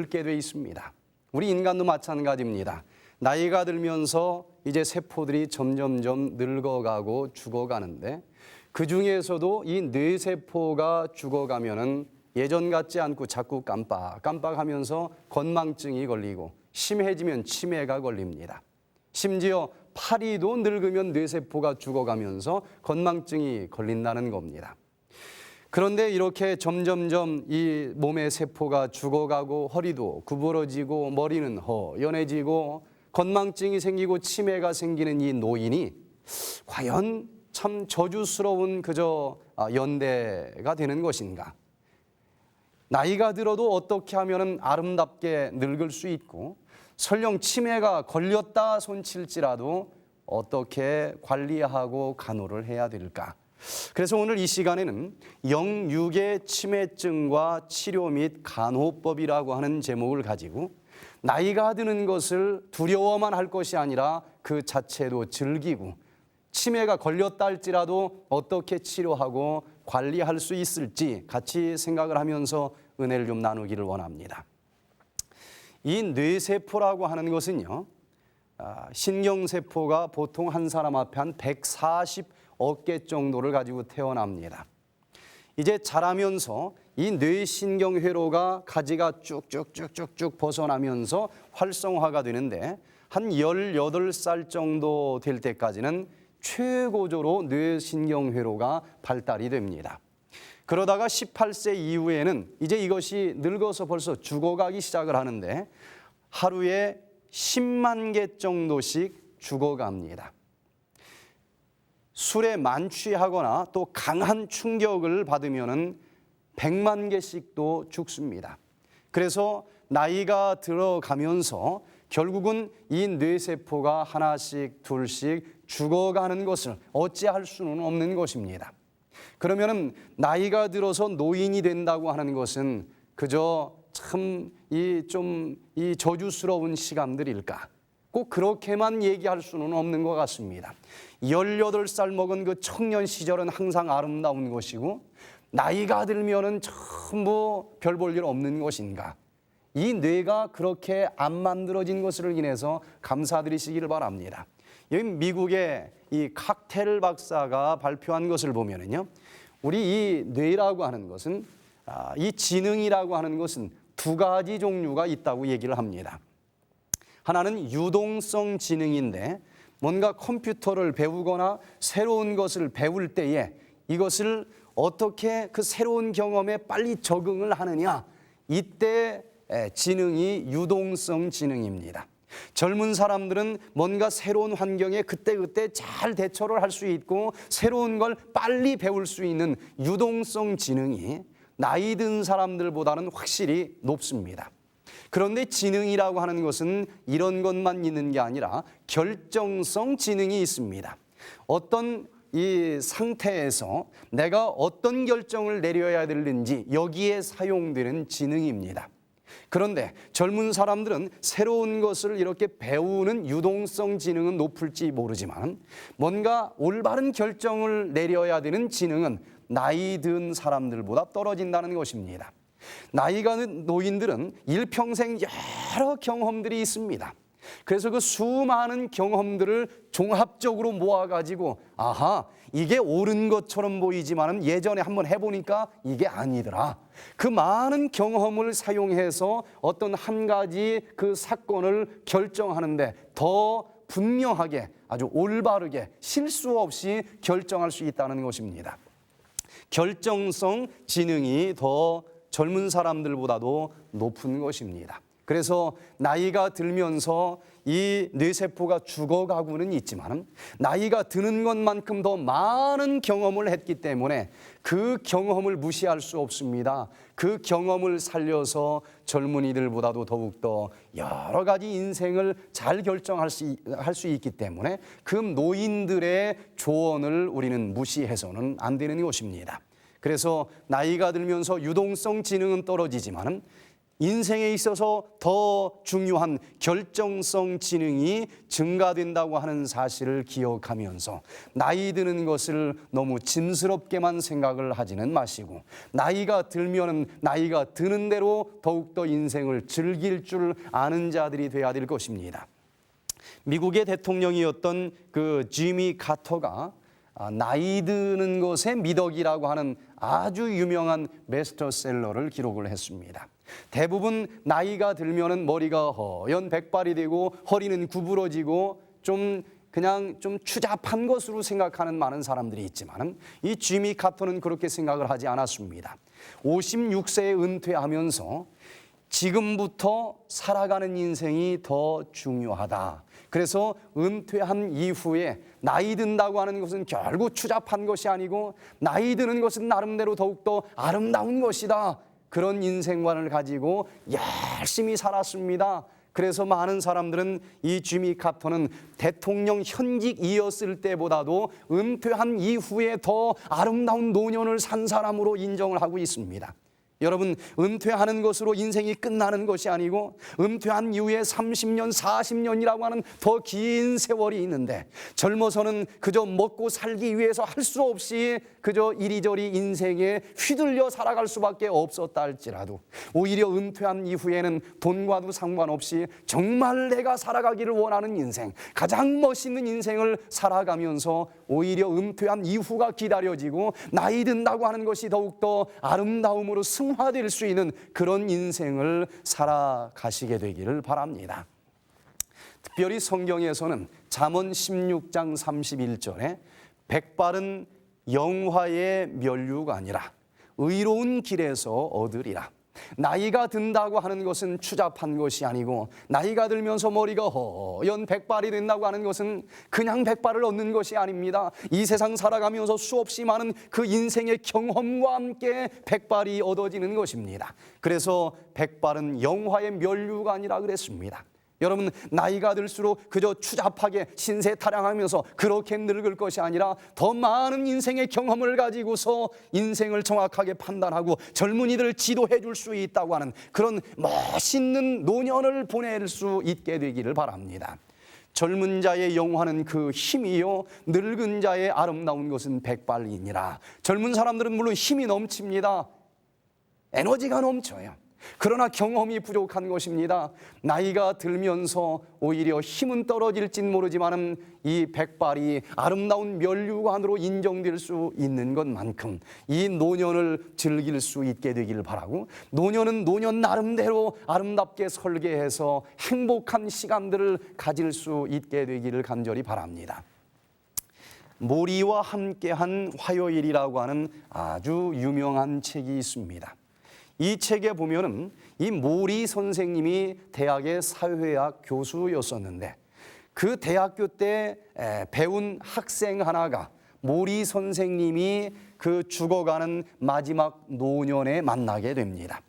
늙게 돼 있습니다. 우리 인간도 마찬가지입니다. 나이가 들면서 이제 세포들이 점점점 늙어가고 죽어가는데 그 중에서도 이 뇌세포가 죽어가면은 예전 같지 않고 자꾸 깜빡 깜빡하면서 건망증이 걸리고 심해지면 치매가 걸립니다. 심지어 파리도 늙으면 뇌세포가 죽어가면서 건망증이 걸린다는 겁니다. 그런데 이렇게 점점점 이 몸의 세포가 죽어가고 허리도 구부러지고 머리는 허연해지고 건망증이 생기고 치매가 생기는 이 노인이 과연 참 저주스러운 그저 아, 연대가 되는 것인가? 나이가 들어도 어떻게 하면 아름답게 늙을 수 있고 설령 치매가 걸렸다 손칠지라도 어떻게 관리하고 간호를 해야 될까? 그래서 오늘 이 시간에는 영육의 치매증과 치료 및 간호법이라고 하는 제목을 가지고 나이가 드는 것을 두려워만 할 것이 아니라 그 자체도 즐기고 치매가 걸렸다 할지라도 어떻게 치료하고 관리할 수 있을지 같이 생각을 하면서 은혜를 좀 나누기를 원합니다. 이 뇌세포라고 하는 것은요, 아, 신경세포가 보통 한 사람 앞에 한 140 억개 정도를 가지고 태어납니다. 이제 자라면서 이 뇌신경 회로가 가지가 쭉쭉쭉쭉쭉 벗어나면서 활성화가 되는데 한 18살 정도 될 때까지는 최고조로 뇌신경 회로가 발달이 됩니다. 그러다가 18세 이후에는 이제 이것이 늙어서 벌써 죽어가기 시작을 하는데 하루에 10만 개 정도씩 죽어갑니다. 술에 만취하거나 또 강한 충격을 받으면은 100만 개씩도 죽습니다. 그래서 나이가 들어가면서 결국은 이 뇌세포가 하나씩 둘씩 죽어가는 것을 어찌할 수는 없는 것입니다. 그러면은 나이가 들어서 노인이 된다고 하는 것은 그저 참 이 좀이 저주스러운 시간들일까? 꼭 그렇게만 얘기할 수는 없는 것 같습니다. 18살 먹은 그 청년 시절은 항상 아름다운 것이고 나이가 들면은 전부 별 볼 일 없는 것인가? 이 뇌가 그렇게 안 만들어진 것을 인해서 감사드리시기를 바랍니다. 여기 미국의 이 칵테일 박사가 발표한 것을 보면은요, 우리 이 뇌라고 하는 것은 아, 이 지능이라고 하는 것은 두 가지 종류가 있다고 얘기를 합니다. 하나는 유동성 지능인데 뭔가 컴퓨터를 배우거나 새로운 것을 배울 때에 이것을 어떻게 그 새로운 경험에 빨리 적응을 하느냐 이때 지능이 유동성 지능입니다. 젊은 사람들은 뭔가 새로운 환경에 그때그때 잘 대처를 할 수 있고 새로운 걸 빨리 배울 수 있는 유동성 지능이 나이 든 사람들보다는 확실히 높습니다. 그런데 지능이라고 하는 것은 이런 것만 있는 게 아니라 결정성 지능이 있습니다. 어떤 이 상태에서 내가 어떤 결정을 내려야 되는지 여기에 사용되는 지능입니다. 그런데 젊은 사람들은 새로운 것을 이렇게 배우는 유동성 지능은 높을지 모르지만 뭔가 올바른 결정을 내려야 되는 지능은 나이 든 사람들보다 떨어진다는 것입니다. 나이가 든 노인들은 일평생 여러 경험들이 있습니다. 그래서 그 수많은 경험들을 종합적으로 모아가지고 아하 이게 옳은 것처럼 보이지만은 예전에 한번 해보니까 이게 아니더라. 그 많은 경험을 사용해서 어떤 한 가지 그 사건을 결정하는데 더 분명하게 아주 올바르게 실수 없이 결정할 수 있다는 것입니다. 결정성 지능이 더 젊은 사람들보다도 높은 것입니다. 그래서 나이가 들면서 이 뇌세포가 죽어가고는 있지만 나이가 드는 것만큼 더 많은 경험을 했기 때문에 그 경험을 무시할 수 없습니다. 그 경험을 살려서 젊은이들보다도 더욱더 여러 가지 인생을 잘 결정할 수, 할 수 있기 때문에 그 노인들의 조언을 우리는 무시해서는 안 되는 것입니다. 그래서 나이가 들면서 유동성 지능은 떨어지지만은 인생에 있어서 더 중요한 결정성 지능이 증가된다고 하는 사실을 기억하면서 나이 드는 것을 너무 짐스럽게만 생각을 하지는 마시고 나이가 들면은 나이가 드는 대로 더욱더 인생을 즐길 줄 아는 자들이 되어야 될 것입니다. 미국의 대통령이었던 그 지미 카터가 아, 나이 드는 것의 미덕이라고 하는 아주 유명한 베스트셀러를 기록을 했습니다. 대부분 나이가 들면은 머리가 허연 백발이 되고 허리는 구부러지고 좀 그냥 좀 추잡한 것으로 생각하는 많은 사람들이 있지만은 이 지미 카터는 그렇게 생각을 하지 않았습니다. 56세에 은퇴하면서 지금부터 살아가는 인생이 더 중요하다. 그래서 은퇴한 이후에 나이 든다고 하는 것은 결국 추잡한 것이 아니고 나이 드는 것은 나름대로 더욱더 아름다운 것이다. 그런 인생관을 가지고 열심히 살았습니다. 그래서 많은 사람들은 이 지미 카터는 대통령 현직이었을 때보다도 은퇴한 이후에 더 아름다운 노년을 산 사람으로 인정을 하고 있습니다. 여러분 은퇴하는 것으로 인생이 끝나는 것이 아니고 은퇴한 이후에 30년, 40년이라고 하는 더 긴 세월이 있는데 젊어서는 그저 먹고 살기 위해서 할 수 없이 그저 이리저리 인생에 휘둘려 살아갈 수밖에 없었다 할지라도 오히려 은퇴한 이후에는 돈과도 상관없이 정말 내가 살아가기를 원하는 인생, 가장 멋있는 인생을 살아가면서 오히려 은퇴한 이후가 기다려지고 나이 든다고 하는 것이 더욱더 아름다움으로 승 화될 수 있는 그런 인생을 살아가시게 되기를 바랍니다. 특별히 성경에서는 잠언 16장 31절에 백발은 영화의 면류가 아니라 의로운 길에서 얻으리라. 나이가 든다고 하는 것은 추잡한 것이 아니고 나이가 들면서 머리가 허연 백발이 된다고 하는 것은 그냥 백발을 얻는 것이 아닙니다. 이 세상 살아가면서 수없이 많은 그 인생의 경험과 함께 백발이 얻어지는 것입니다. 그래서 백발은 영화의 면류가 아니라 그랬습니다. 여러분 나이가 들수록 그저 추잡하게 신세 타령하면서 그렇게 늙을 것이 아니라 더 많은 인생의 경험을 가지고서 인생을 정확하게 판단하고 젊은이들을 지도해 줄 수 있다고 하는 그런 멋있는 노년을 보낼 수 있게 되기를 바랍니다. 젊은 자의 영화는 그 힘이요 늙은 자의 아름다운 것은 백발이니라. 젊은 사람들은 물론 힘이 넘칩니다. 에너지가 넘쳐요. 그러나 경험이 부족한 것입니다. 나이가 들면서 오히려 힘은 떨어질진 모르지만은 이 백발이 아름다운 면류관으로 인정될 수 있는 것만큼 이 노년을 즐길 수 있게 되기를 바라고 노년은 노년 나름대로 아름답게 설계해서 행복한 시간들을 가질 수 있게 되기를 간절히 바랍니다. 모리와 함께한 화요일이라고 하는 아주 유명한 책이 있습니다. 이 책에 보면은 이 모리 선생님이 대학의 사회학 교수였었는데 그 대학교 때 배운 학생 하나가 모리 선생님이 그 죽어가는 마지막 노년에 만나게 됩니다.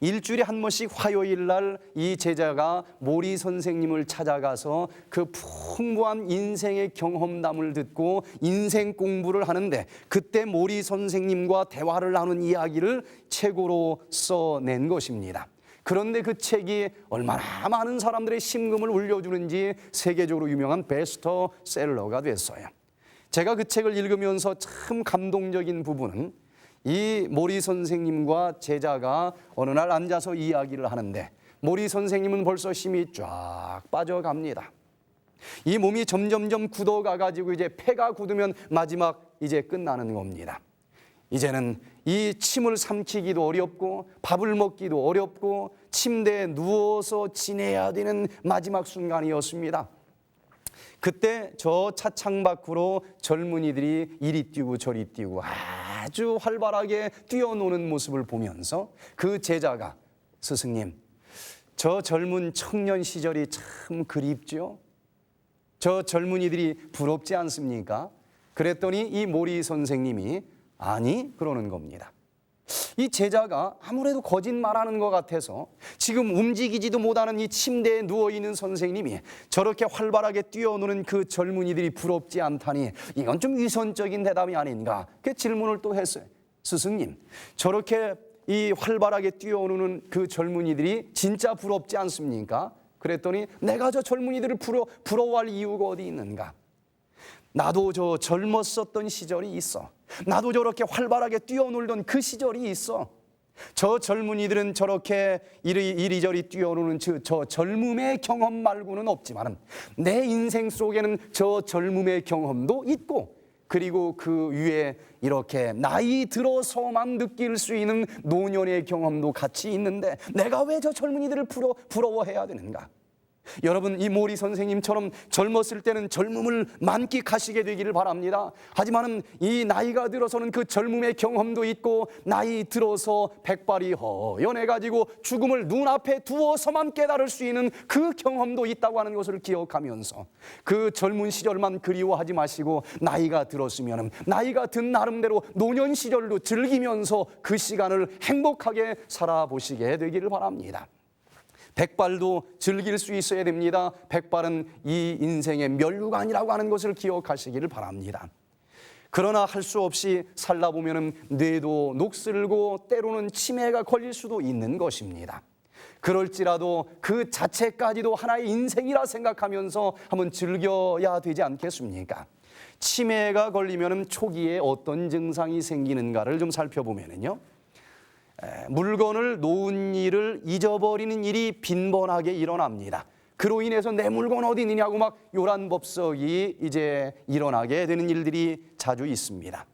일주일에 한 번씩 화요일 날 이 제자가 모리 선생님을 찾아가서 그 풍부한 인생의 경험담을 듣고 인생 공부를 하는데 그때 모리 선생님과 대화를 나눈 이야기를 책으로 써낸 것입니다. 그런데 그 책이 얼마나 많은 사람들의 심금을 울려주는지 세계적으로 유명한 베스트셀러가 됐어요. 제가 그 책을 읽으면서 참 감동적인 부분은 이 모리 선생님과 제자가 어느 날 앉아서 이야기를 하는데 모리 선생님은 벌써 힘이 쫙 빠져갑니다. 이 몸이 점점점 굳어가 가지고 이제 폐가 굳으면 마지막 이제 끝나는 겁니다. 이제는 이 침을 삼키기도 어렵고 밥을 먹기도 어렵고 침대에 누워서 지내야 되는 마지막 순간이었습니다. 그때 저 차창 밖으로 젊은이들이 이리 뛰고 저리 뛰고 아 주 활발하게 뛰어노는 모습을 보면서 그 제자가 스승님, 저 젊은 청년 시절이 참 그립죠? 저 젊은이들이 부럽지 않습니까? 그랬더니 이 모리 선생님이 아니 그러는 겁니다. 이 제자가 아무래도 거짓말하는 것 같아서 지금 움직이지도 못하는 이 침대에 누워 있는 선생님이 저렇게 활발하게 뛰어노는 그 젊은이들이 부럽지 않다니 이건 좀 위선적인 대답이 아닌가? 그 질문을 또 했어요. 스승님, 저렇게 이 활발하게 뛰어오르는 그 젊은이들이 진짜 부럽지 않습니까? 그랬더니 내가 저 젊은이들을 부러, 부러워할 이유가 어디 있는가? 나도 저 젊었었던 시절이 있어. 나도 저렇게 활발하게 뛰어놀던 그 시절이 있어. 저 젊은이들은 저렇게 이리, 이리저리 뛰어노는 저, 저 젊음의 경험 말고는 없지만 내 인생 속에는 저 젊음의 경험도 있고 그리고 그 위에 이렇게 나이 들어서만 느낄 수 있는 노년의 경험도 같이 있는데 내가 왜 저 젊은이들을 부러, 부러워해야 되는가? 여러분 이 모리 선생님처럼 젊었을 때는 젊음을 만끽하시게 되기를 바랍니다. 하지만은 이 나이가 들어서는 그 젊음의 경험도 있고 나이 들어서 백발이 허연해 가지고 죽음을 눈앞에 두어서만 깨달을 수 있는 그 경험도 있다고 하는 것을 기억하면서 그 젊은 시절만 그리워하지 마시고 나이가 들었으면은 나이가 든 나름대로 노년 시절도 즐기면서 그 시간을 행복하게 살아보시게 되기를 바랍니다. 백발도 즐길 수 있어야 됩니다. 백발은 이 인생의 멸류관이라고 하는 것을 기억하시기를 바랍니다. 그러나 할 수 없이 살다 보면은 뇌도 녹슬고 때로는 치매가 걸릴 수도 있는 것입니다. 그럴지라도 그 자체까지도 하나의 인생이라 생각하면서 한번 즐겨야 되지 않겠습니까? 치매가 걸리면은 초기에 어떤 증상이 생기는가를 좀 살펴보면은요. 물건을 놓은 일을 잊어버리는 일이 빈번하게 일어납니다. 그로 인해서 내 물건 어디 있느냐고 막 요란법석이 이제 일어나게 되는 일들이 자주 있습니다.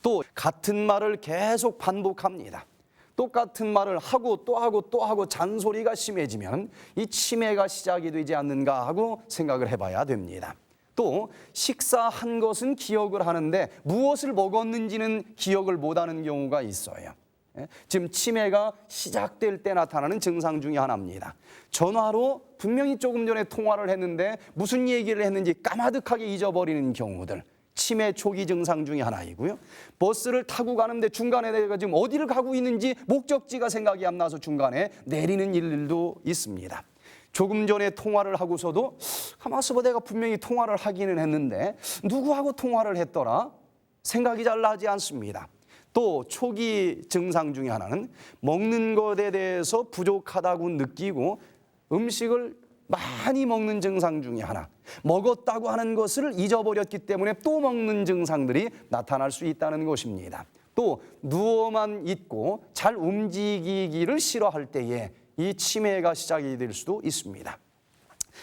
또 같은 말을 계속 반복합니다. 똑같은 말을 하고 또 하고 또 하고 잔소리가 심해지면 이 치매가 시작이 되지 않는가 하고 생각을 해봐야 됩니다. 또 식사한 것은 기억을 하는데 무엇을 먹었는지는 기억을 못하는 경우가 있어요. 예? 지금 치매가 시작될 때 나타나는 증상 중에 하나입니다. 전화로 분명히 조금 전에 통화를 했는데 무슨 얘기를 했는지 까마득하게 잊어버리는 경우들. 치매 초기 증상 중에 하나이고요. 버스를 타고 가는데 중간에 내가 지금 어디를 가고 있는지 목적지가 생각이 안 나서 중간에 내리는 일들도 있습니다. 조금 전에 통화를 하고서도 봐 내가 분명히 통화를 하기는 했는데 누구하고 통화를 했더라? 생각이 잘 나지 않습니다. 또 초기 증상 중에 하나는 먹는 것에 대해서 부족하다고 느끼고 음식을 많이 먹는 증상 중에 하나. 먹었다고 하는 것을 잊어버렸기 때문에 또 먹는 증상들이 나타날 수 있다는 것입니다. 또 누워만 있고 잘 움직이기를 싫어할 때에 이 치매가 시작이 될 수도 있습니다.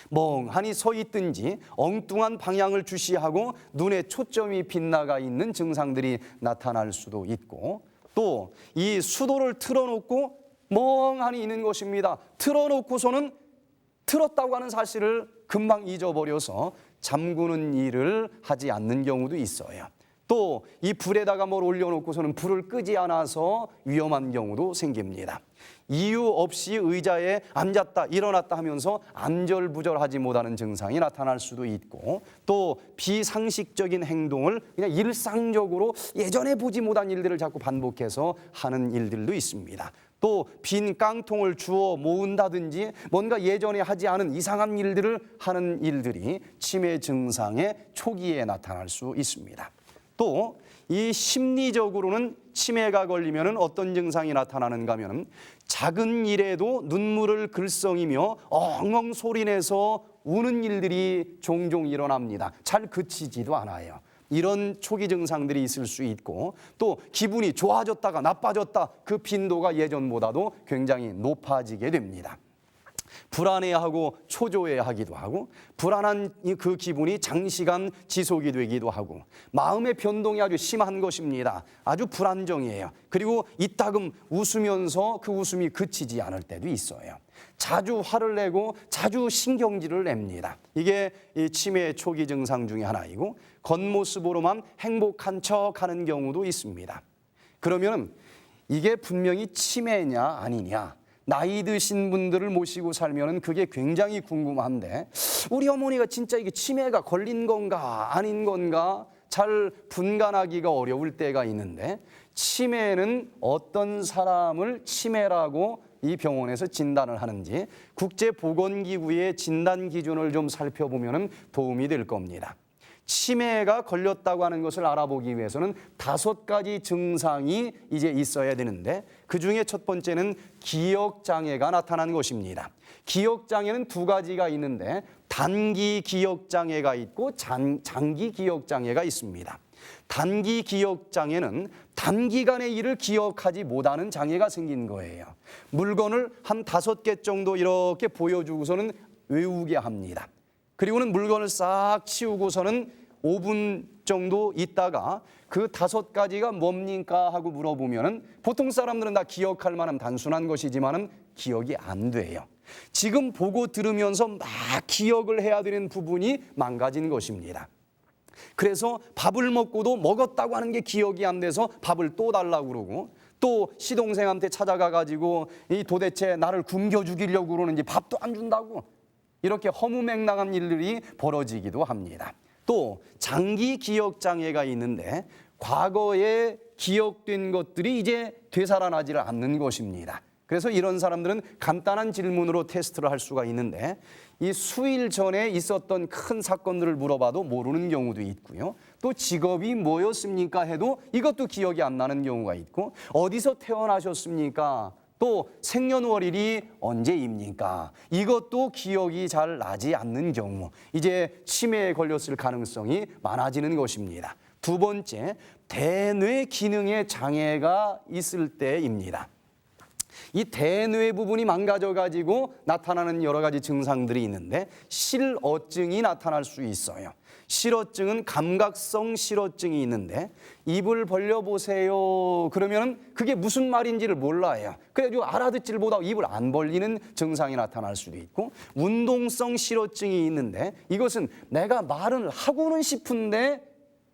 멍하니 서 있든지 엉뚱한 방향을 주시하고 눈에 초점이 빗나가 있는 증상들이 나타날 수도 있고 또 이 수도를 틀어놓고 멍하니 있는 것입니다. 틀어놓고서는 틀었다고 하는 사실을 금방 잊어버려서 잠그는 일을 하지 않는 경우도 있어요. 또 이 불에다가 뭘 올려놓고서는 불을 끄지 않아서 위험한 경우도 생깁니다. 이유 없이 의자에 앉았다 일어났다 하면서 안절부절하지 못하는 증상이 나타날 수도 있고 또 비상식적인 행동을 그냥 일상적으로 예전에 보지 못한 일들을 자꾸 반복해서 하는 일들도 있습니다. 또 빈 깡통을 주워 모은다든지 뭔가 예전에 하지 않은 이상한 일들을 하는 일들이 치매 증상의 초기에 나타날 수 있습니다. 또 이 심리적으로는 치매가 걸리면 어떤 증상이 나타나는가 하면 작은 일에도 눈물을 글썽이며 엉엉 소리내서 우는 일들이 종종 일어납니다. 잘 그치지도 않아요. 이런 초기 증상들이 있을 수 있고 또 기분이 좋아졌다가 나빠졌다 그 빈도가 예전보다도 굉장히 높아지게 됩니다. 불안해하고 초조해하기도 하고 불안한 그 기분이 장시간 지속이 되기도 하고 마음의 변동이 아주 심한 것입니다. 아주 불안정이에요. 그리고 이따금 웃으면서 그 웃음이 그치지 않을 때도 있어요. 자주 화를 내고 자주 신경질을 냅니다. 이게 치매 초기 증상 중에 하나이고 겉모습으로만 행복한 척 하는 경우도 있습니다. 그러면 이게 분명히 치매냐 아니냐 나이 드신 분들을 모시고 살면은 그게 굉장히 궁금한데 우리 어머니가 진짜 이게 치매가 걸린 건가 아닌 건가 잘 분간하기가 어려울 때가 있는데 치매는 어떤 사람을 치매라고 이 병원에서 진단을 하는지 국제보건기구의 진단 기준을 좀 살펴보면 도움이 될 겁니다. 치매가 걸렸다고 하는 것을 알아보기 위해서는 다섯 가지 증상이 이제 있어야 되는데 그 중에 첫 번째는 기억 장애가 나타난 것입니다. 기억 장애는 두 가지가 있는데 단기 기억 장애가 있고 장, 장기 기억 장애가 있습니다. 단기 기억 장애는 단기간의 일을 기억하지 못하는 장애가 생긴 거예요. 물건을 한 다섯 개 정도 이렇게 보여주고서는 외우게 합니다. 그리고는 물건을 싹 치우고서는 5분 정도 있다가 그 다섯 가지가 뭡니까 하고 물어보면은 보통 사람들은 다 기억할 만한 단순한 것이지만은 기억이 안 돼요. 지금 보고 들으면서 막 기억을 해야 되는 부분이 망가진 것입니다. 그래서 밥을 먹고도 먹었다고 하는 게 기억이 안 돼서 밥을 또 달라고 그러고 또 시동생한테 찾아가 가지고 이 도대체 나를 굶겨 죽이려고 그러는지 밥도 안 준다고 이렇게 허무맹랑한 일들이 벌어지기도 합니다. 또 장기 기억 장애가 있는데 과거에 기억된 것들이 이제 되살아나지를 않는 것입니다. 그래서 이런 사람들은 간단한 질문으로 테스트를 할 수가 있는데 이 수일 전에 있었던 큰 사건들을 물어봐도 모르는 경우도 있고요. 또 직업이 뭐였습니까 해도 이것도 기억이 안 나는 경우가 있고 어디서 태어나셨습니까? 또 생년월일이 언제입니까? 이것도 기억이 잘 나지 않는 경우 이제 치매에 걸렸을 가능성이 많아지는 것입니다. 두 번째, 대뇌 기능에 장애가 있을 때입니다. 이 대뇌 부분이 망가져 가지고 나타나는 여러 가지 증상들이 있는데 실어증이 나타날 수 있어요. 실어증은 감각성 실어증이 있는데 입을 벌려 보세요. 그러면 그게 무슨 말인지를 몰라요. 그래가지고 알아듣지를 못하고 입을 안 벌리는 증상이 나타날 수도 있고 운동성 실어증이 있는데 이것은 내가 말을 하고는 싶은데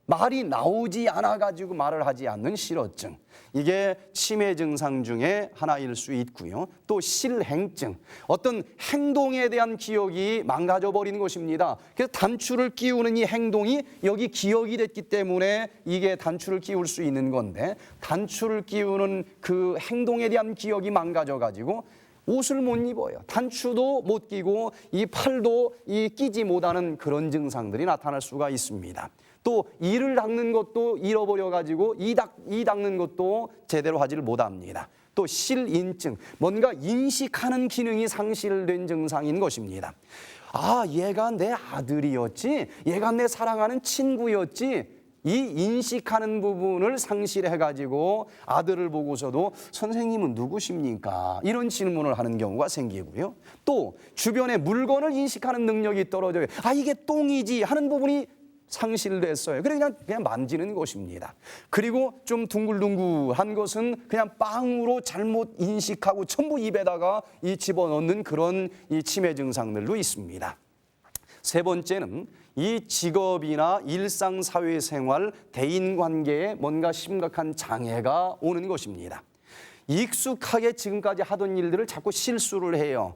말이 나오지 않아 가지고 말을 하지 않는 실어증. 이게 치매 증상 중에 하나일 수 있고요. 또 실행증. 어떤 행동에 대한 기억이 망가져 버리는 것입니다. 그래서 단추를 끼우는 이 행동이 여기 기억이 됐기 때문에 이게 단추를 끼울 수 있는 건데 단추를 끼우는 그 행동에 대한 기억이 망가져 가지고 옷을 못 입어요. 단추도 못 끼고 이 팔도 이 끼지 못하는 그런 증상들이 나타날 수가 있습니다. 또 이를 닦는 것도 잃어버려 가지고 이, 닦, 이 닦는 것도 제대로 하지를 못합니다. 또 실인증, 뭔가 인식하는 기능이 상실된 증상인 것입니다. 아, 얘가 내 아들이었지, 얘가 내 사랑하는 친구였지, 이 인식하는 부분을 상실해 가지고 아들을 보고서도 선생님은 누구십니까? 이런 질문을 하는 경우가 생기고요. 또 주변의 물건을 인식하는 능력이 떨어져요. 아 이게 똥이지 하는 부분이 상실됐어요. 그래 그냥 그냥 만지는 것입니다. 그리고 좀 둥글둥글한 것은 그냥 빵으로 잘못 인식하고 전부 입에다가 이 집어넣는 그런 이 치매 증상들도 있습니다. 세 번째는 이 직업이나 일상 사회생활 대인 관계에 뭔가 심각한 장애가 오는 것입니다. 익숙하게 지금까지 하던 일들을 자꾸 실수를 해요.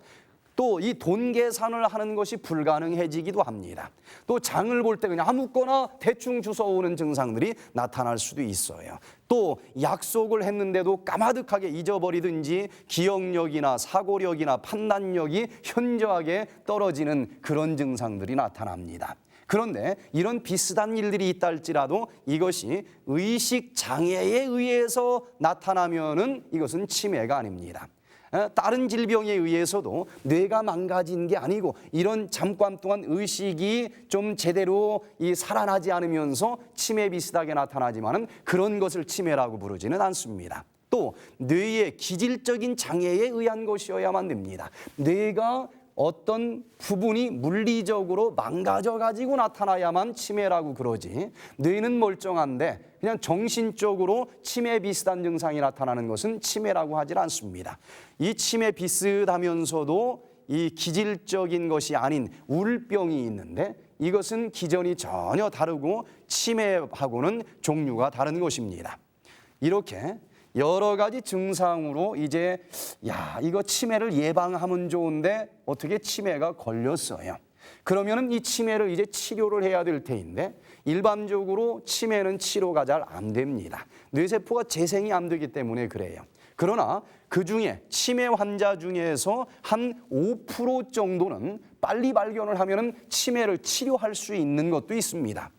또 이 돈 계산을 하는 것이 불가능해지기도 합니다. 또 장을 볼 때 그냥 아무거나 대충 주워오는 증상들이 나타날 수도 있어요. 또 약속을 했는데도 까마득하게 잊어버리든지 기억력이나 사고력이나 판단력이 현저하게 떨어지는 그런 증상들이 나타납니다. 그런데 이런 비슷한 일들이 있다 할지라도 이것이 의식 장애에 의해서 나타나면은 이것은 치매가 아닙니다. 어, 다른 질병에 의해서도 뇌가 망가진 게 아니고 이런 잠깐 동안 의식이 좀 제대로 이 살아나지 않으면서 치매 비슷하게 나타나지만은 그런 것을 치매라고 부르지는 않습니다. 또 뇌의 기질적인 장애에 의한 것이어야만 됩니다. 뇌가 어떤 부분이 물리적으로 망가져 가지고 나타나야만 치매라고 그러지. 뇌는 멀쩡한데 그냥 정신적으로 치매 비슷한 증상이 나타나는 것은 치매라고 하질 않습니다. 이 치매 비슷하면서도 이 기질적인 것이 아닌 우울병이 있는데 이것은 기전이 전혀 다르고 치매하고는 종류가 다른 것입니다. 이렇게 여러 가지 증상으로 이제 야 이거 치매를 예방하면 좋은데 어떻게 치매가 걸렸어요. 그러면은 이 치매를 이제 치료를 해야 될 테인데 일반적으로 치매는 치료가 잘 안 됩니다. 뇌세포가 재생이 안 되기 때문에 그래요. 그러나 그 중에 치매 환자 중에서 한 5% 정도는 빨리 발견을 하면은 치매를 치료할 수 있는 것도 있습니다.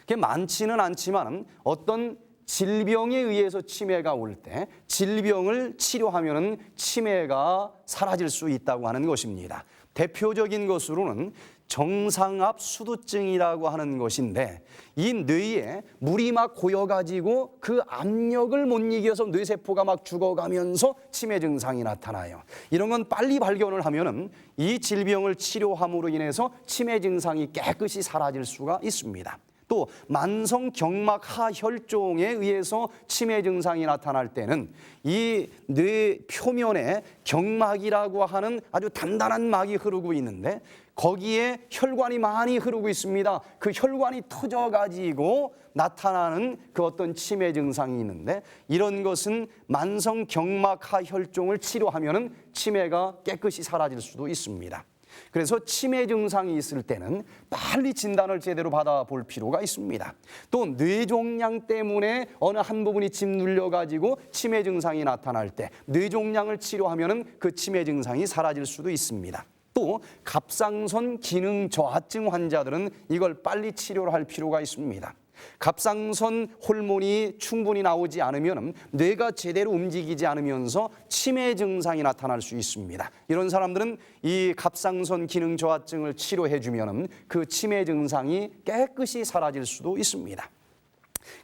그게 많지는 않지만 어떤 질병에 의해서 치매가 올 때 질병을 치료하면은 치매가 사라질 수 있다고 하는 것입니다. 대표적인 것으로는 정상압 수두증이라고 하는 것인데 이 뇌에 물이 막 고여가지고 그 압력을 못 이겨서 뇌세포가 막 죽어가면서 치매 증상이 나타나요. 이런 건 빨리 발견을 하면은 이 질병을 치료함으로 인해서 치매 증상이 깨끗이 사라질 수가 있습니다. 또 만성 경막 하혈종에 의해서 치매 증상이 나타날 때는 이 뇌 표면에 경막이라고 하는 아주 단단한 막이 흐르고 있는데 거기에 혈관이 많이 흐르고 있습니다. 그 혈관이 터져 가지고 나타나는 그 어떤 치매 증상이 있는데 이런 것은 만성 경막 하혈종을 치료하면은 치매가 깨끗이 사라질 수도 있습니다. 그래서 치매 증상이 있을 때는 빨리 진단을 제대로 받아볼 필요가 있습니다. 또 뇌종양 때문에 어느 한 부분이 짓눌려 가지고 치매 증상이 나타날 때 뇌종양을 치료하면은 그 치매 증상이 사라질 수도 있습니다. 또 갑상선 기능 저하증 환자들은 이걸 빨리 치료를 할 필요가 있습니다. 갑상선 호르몬이 충분히 나오지 않으면 뇌가 제대로 움직이지 않으면서 치매 증상이 나타날 수 있습니다. 이런 사람들은 이 갑상선 기능 저하증을 치료해 주면은 그 치매 증상이 깨끗이 사라질 수도 있습니다.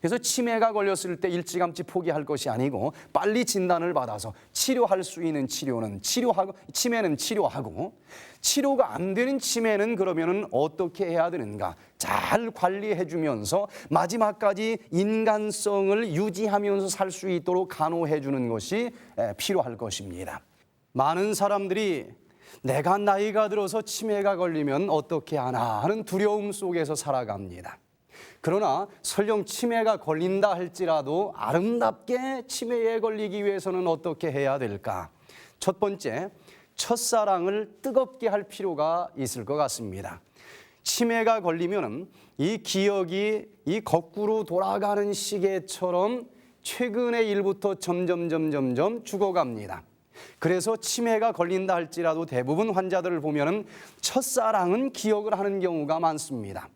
그래서 치매가 걸렸을 때 일찌감치 포기할 것이 아니고 빨리 진단을 받아서 치료할 수 있는 치료는 치료하고 치매는 치료하고 치료가 안 되는 치매는 그러면은 어떻게 해야 되는가? 잘 관리해 주면서 마지막까지 인간성을 유지하면서 살 수 있도록 간호해 주는 것이 필요할 것입니다. 많은 사람들이 내가 나이가 들어서 치매가 걸리면 어떻게 하나 하는 두려움 속에서 살아갑니다. 그러나 설령 치매가 걸린다 할지라도 아름답게 치매에 걸리기 위해서는 어떻게 해야 될까? 첫 번째, 첫사랑을 뜨겁게 할 필요가 있을 것 같습니다. 치매가 걸리면은 이 기억이 이 거꾸로 돌아가는 시계처럼 최근의 일부터 점점 점점 점 죽어갑니다. 그래서 치매가 걸린다 할지라도 대부분 환자들을 보면은 첫사랑은 기억을 하는 경우가 많습니다.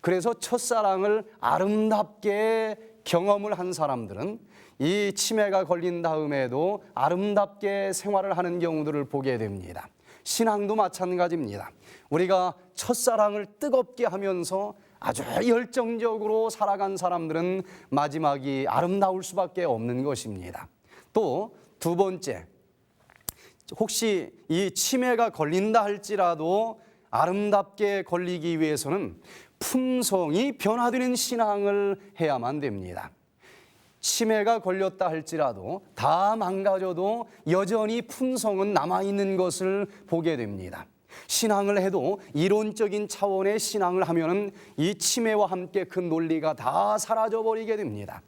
그래서 첫사랑을 아름답게 경험을 한 사람들은 이 치매가 걸린 다음에도 아름답게 생활을 하는 경우들을 보게 됩니다. 신앙도 마찬가지입니다. 우리가 첫사랑을 뜨겁게 하면서 아주 열정적으로 살아간 사람들은 마지막이 아름다울 수밖에 없는 것입니다. 또 두 번째, 혹시 이 치매가 걸린다 할지라도 아름답게 걸리기 위해서는 품성이 변화되는 신앙을 해야만 됩니다. 치매가 걸렸다 할지라도 다 망가져도 여전히 품성은 남아있는 것을 보게 됩니다. 신앙을 해도 이론적인 차원의 신앙을 하면은 이 치매와 함께 그 논리가 다 사라져 버리게 됩니다.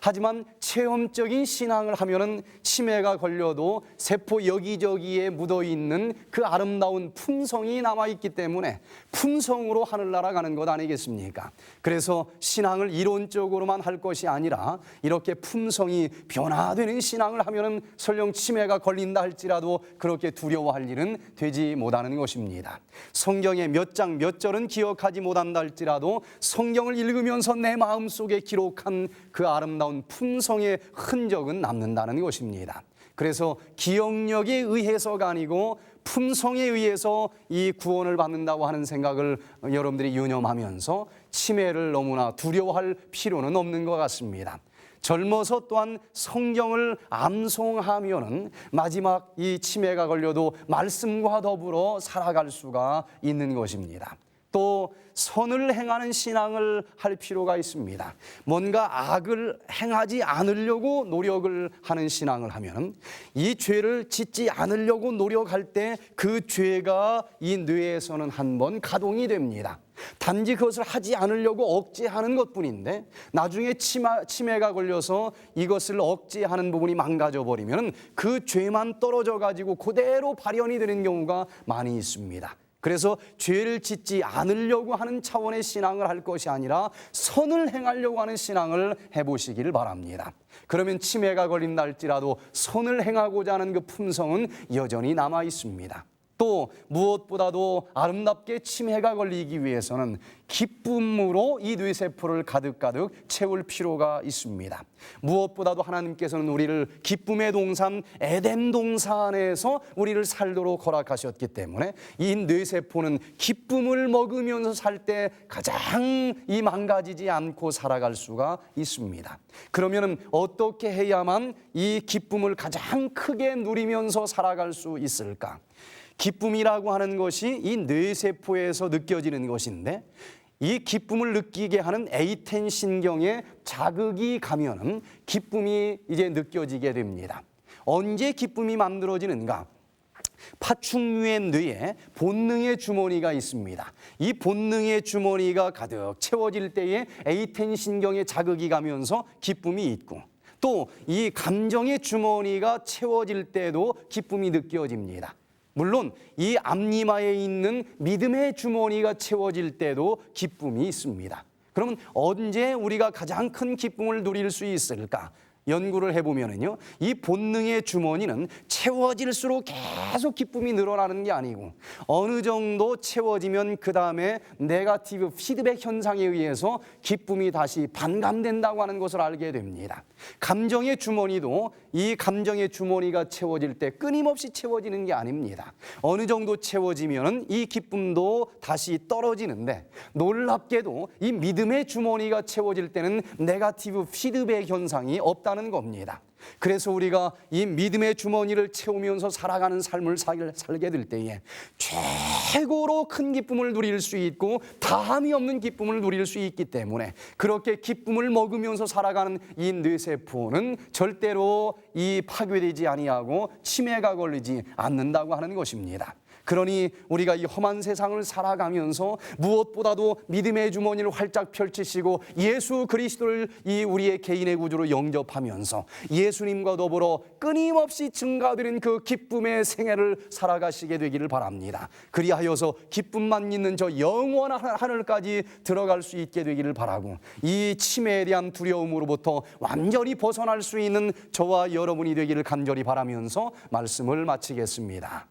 하지만 체험적인 신앙을 하면은 치매가 걸려도 세포 여기저기에 묻어 있는 그 아름다운 품성이 남아 있기 때문에 품성으로 하늘나라 가는 것 아니겠습니까? 그래서 신앙을 이론적으로만 할 것이 아니라 이렇게 품성이 변화되는 신앙을 하면은 설령 치매가 걸린다 할지라도 그렇게 두려워할 일은 되지 못하는 것입니다. 성경의 몇 장 몇 절은 기억하지 못한다 할지라도 성경을 읽으면서 내 마음 속에 기록한 그 아름 아름다운 품성 의 흔적은 남는다는 것입니다. 그래서 기억력에 의해서가 아니고 품성에 의해서 이 구원을 받는다고 하는 생각을 여러분들이 유념하면서 치매를 너무나 두려워할 필요는 없는 것 같습니다. 젊어서 또한 성경을 암송하면은 마지막 이 치매가 걸려도 말씀과 더불어 살아갈 수가 있는 것입니다. 또 선을 행하는 신앙을 할 필요가 있습니다. 뭔가 악을 행하지 않으려고 노력을 하는 신앙을 하면 이 죄를 짓지 않으려고 노력할 때 그 죄가 이 뇌에서는 한 번 가동이 됩니다. 단지 그것을 하지 않으려고 억제하는 것 뿐인데 나중에 치마, 치매가 걸려서 이것을 억제하는 부분이 망가져 버리면 그 죄만 떨어져 가지고 그대로 발현이 되는 경우가 많이 있습니다. 그래서 죄를 짓지 않으려고 하는 차원의 신앙을 할 것이 아니라 선을 행하려고 하는 신앙을 해보시기를 바랍니다. 그러면 치매가 걸린다 할지라도 선을 행하고자 하는 그 품성은 여전히 남아 있습니다. 또 무엇보다도 아름답게 치매가 걸리기 위해서는 기쁨으로 이 뇌세포를 가득가득 채울 필요가 있습니다. 무엇보다도 하나님께서는 우리를 기쁨의 동산 에덴 동산에서 우리를 살도록 허락하셨기 때문에 이 뇌세포는 기쁨을 먹으면서 살 때 가장 이 망가지지 않고 살아갈 수가 있습니다. 그러면은 어떻게 해야만 이 기쁨을 가장 크게 누리면서 살아갈 수 있을까? 기쁨이라고 하는 것이 이 뇌세포에서 느껴지는 것인데 이 기쁨을 느끼게 하는 에이텐 신경에 자극이 가면은 기쁨이 이제 느껴지게 됩니다. 언제 기쁨이 만들어지는가? 파충류의 뇌에 본능의 주머니가 있습니다. 이 본능의 주머니가 가득 채워질 때에 에이텐 신경에 자극이 가면서 기쁨이 있고 또 이 감정의 주머니가 채워질 때도 기쁨이 느껴집니다. 물론 이 앞니마에 있는 믿음의 주머니가 채워질 때도 기쁨이 있습니다. 그러면 언제 우리가 가장 큰 기쁨을 누릴 수 있을까? 연구를 해보면은요, 이 본능의 주머니는 채워질수록 계속 기쁨이 늘어나는 게 아니고 어느 정도 채워지면 그 다음에 네가티브 피드백 현상에 의해서 기쁨이 다시 반감된다고 하는 것을 알게 됩니다. 감정의 주머니도 이 감정의 주머니가 채워질 때 끊임없이 채워지는 게 아닙니다. 어느 정도 채워지면 이 기쁨도 다시 떨어지는데 놀랍게도 이 믿음의 주머니가 채워질 때는 네가티브 피드백 현상이 없다 는 겁니다. 그래서 우리가 이 믿음의 주머니를 채우면서 살아가는 삶을 살- 살게 될 때에 최고로 큰 기쁨을 누릴 수 있고 다함이 없는 기쁨을 누릴 수 있기 때문에 그렇게 기쁨을 먹으면서 살아가는 이 뇌세포는 절대로 이 파괴되지 아니하고 치매가 걸리지 않는다고 하는 것입니다. 그러니 우리가 이 험한 세상을 살아가면서 무엇보다도 믿음의 주머니를 활짝 펼치시고 예수 그리스도를 이 우리의 개인의 구주로 영접하면서 예수님과 더불어 끊임없이 증가되는 그 기쁨의 생애를 살아가시게 되기를 바랍니다. 그리하여서 기쁨만 있는 저 영원한 하늘까지 들어갈 수 있게 되기를 바라고 이 치매에 대한 두려움으로부터 완전히 벗어날 수 있는 저와 여러분이 되기를 간절히 바라면서 말씀을 마치겠습니다.